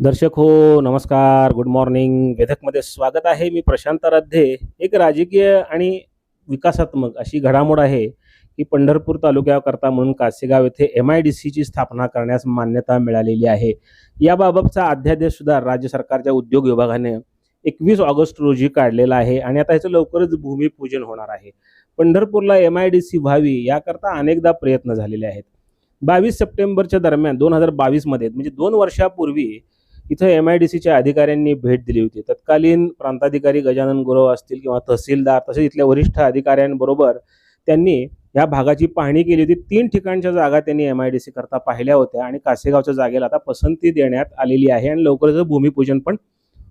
दर्शक हो नमस्कार गुड मॉर्निंग वेधकमध्ये स्वागत आहे. मी प्रशांत राध्ये एक राजकीय आणि विकासात्मक अशी घडामोड आहे की पंढरपूर तालुक्याकरता म्हणून कासेगाव येथे एम आय डी सीची स्थापना करण्यास मान्यता मिळालेली आहे. याबाबतचा अध्यादेश सुद्धा राज्य सरकारच्या उद्योग विभागाने एकवीस ऑगस्ट रोजी काढलेला आहे आणि आता ह्याचं लवकरच भूमिपूजन होणार आहे. पंढरपूरला एम आय डी सी व्हावी याकरता अनेकदा प्रयत्न झालेले आहेत. बावीस सप्टेंबरच्या दरम्यान दोन हजार बावीसमध्ये म्हणजे दोन वर्षापूर्वी इथं एम आय डी सीच्या अधिकाऱ्यांनी भेट दिली होती. तत्कालीन प्रांताधिकारी गजानन गुरव असतील किंवा तहसीलदार तसेच इथल्या वरिष्ठ अधिकाऱ्यांबरोबर त्यांनी या भागाची पाहणी केली होती. तीन ठिकाणच्या जागा त्यांनी एम आय डी सी करता पाहिल्या होत्या आणि कासेगावच्या जागेला आता पसंती देण्यात आलेली आहे आणि लवकरच भूमिपूजन पण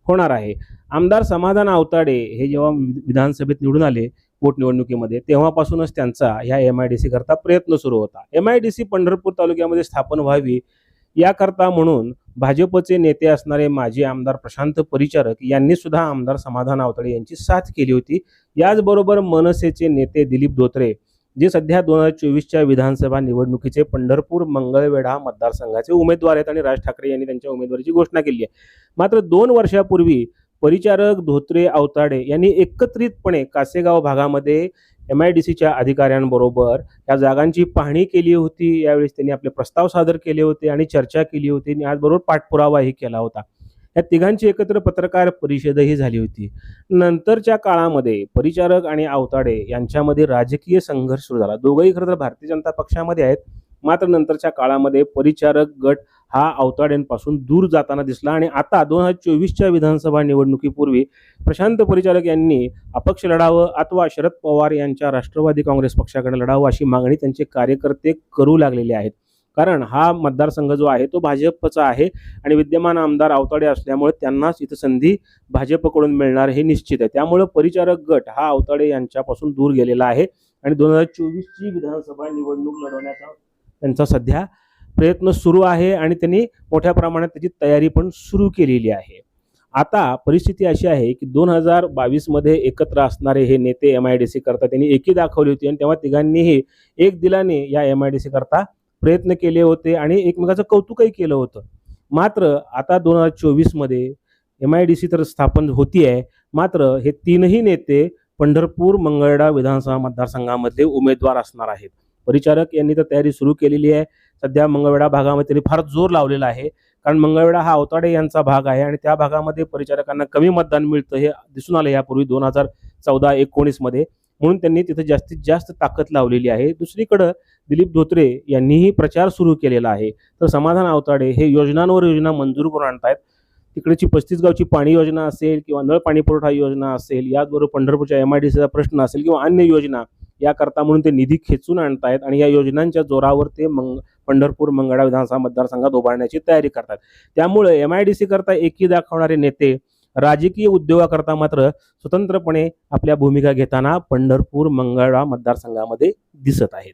होणार आहे. आमदार समाधान आवताडे हे जेव्हा वि- विधानसभेत निवडून आले पोटनिवडणुकीमध्ये तेव्हापासूनच त्यांचा ह्या एम आय डी सी करता प्रयत्न सुरू होता. M I D C Pandharpur तालुक्यामध्ये स्थापन व्हावी याकरता म्हणून भाजपचे नेते असणारे माजी आमदार प्रशांत परिचारक यांनी सुद्धा आमदार समाधान आवताडे यांची साथ केली होती. याचबरोबर मनसेचे नेते दिलीप धोत्रे जे सध्या दोन हजार चोवीसच्या विधानसभा निवडणुकीचे पंढरपूर मंगळवेढा मतदारसंघाचे उमेदवार आहेत आणि राज ठाकरे यांनी त्यांच्या उमेदवारीची घोषणा केली आहे. मात्र दोन वर्षापूर्वी परिचारक धोत्रे आवताडे यांनी एकत्रितपणे कासेगाव भागामध्ये एम आय डी सीच्या अधिकाऱ्यांबरोबर या जागांची पाहणी केली होती. यावेळेस त्यांनी आपले प्रस्ताव सादर केले होते आणि चर्चा केली होती आणि याचबरोबर पाठपुरावाही केला होता. या तिघांची एकत्र पत्रकार परिषदही झाली होती. नंतरच्या काळामध्ये परिचारक आणि आवताडे यांच्यामध्ये राजकीय संघर्ष सुरू झाला. दोघंही खरं तर भारतीय जनता पक्षामध्ये आहेत. मात्र नंतरच्या काळामध्ये परिचारक गट हा आवताड्यांपासून दूर जाताना दिसला आणि आता दोन हजार चोवीसच्या विधानसभा निवडणुकीपूर्वी प्रशांत परिचारक यांनी अपक्ष लढावं अथवा शरद पवार यांच्या राष्ट्रवादी काँग्रेस पक्षाकडे लढावं अशी मागणी त्यांचे कार्यकर्ते करू लागलेले आहेत. कारण हा मतदारसंघ जो आहे तो भाजपचा आहे आणि विद्यमान आमदार आवताडे असल्यामुळे त्यांनाच इथं संधी भाजपकडून मिळणार हे निश्चित आहे. त्यामुळे परिचारक गट हा आवताडे यांच्यापासून दूर गेलेला आहे आणि दोन हजार चोवीसची विधानसभा निवडणूक लढवण्याचा त्यांचा सध्या प्रयत्न सुरू आहे आणि त्यांनी मोठ्या प्रमाणात त्याची तयारी पण सुरू केलेली आहे. आता परिस्थिती अशी आहे की दोन हजार बावीसमध्ये एकत्र असणारे हे नेते एम आय डी सी करता त्यांनी एकी दाखवली होती आणि तेव्हा तिघांनीही एक दिलाने या एम आय डी सी करता प्रयत्न केले होते आणि एकमेकाचं कौतुकही केलं होतं. मात्र आता दोन हजार चोवीसमध्ये एम आय डी सी तर स्थापन होती आहे मात्र हे तीनही नेते पंढरपूर मंगळडा विधानसभा मतदारसंघामधले उमेदवार असणार आहेत. परिचारक यांनी तर तयारी सुरू केलेली आहे. सध्या मंगळवेढा भागामध्ये त्यांनी फार जोर लावलेला आहे. कारण मंगळवेढा हा अवताडे यांचा भाग आहे आणि त्या भागामध्ये परिचारकांना कमी मतदान मिळतं हे दिसून आलं यापूर्वी दोन हजार चौदा एकोणीसमध्ये म्हणून त्यांनी तिथे जास्तीत जास्त ताकद लावलेली आहे. दुसरीकडं दिलीप धोत्रे यांनीही प्रचार सुरू केलेला आहे. तर समाधान अवताडे हे योजनांवर योजना मंजूर करून आणतायत. तिकडची पस्तीस गावची पाणी योजना असेल किंवा नळ पाणी पुरवठा योजना असेल याचबरोबर पंढरपूरच्या एम आय डी सीचा प्रश्न असेल किंवा अन्य योजना याकरता म्हणून ते निधी खेचून आणतायत आणि या योजनांच्या जोरावर ते मंग पंढरपूर मंगळा विधानसभा मतदारसंघात उभारण्याची तयारी करतात. त्यामुळे एम आय डी सी करता एकी दाखवणारे नेते राजकीय उद्योगाकरता मात्र स्वतंत्रपणे आपल्या भूमिका घेताना पंढरपूर मंगळा मतदारसंघामध्ये दिसत आहेत.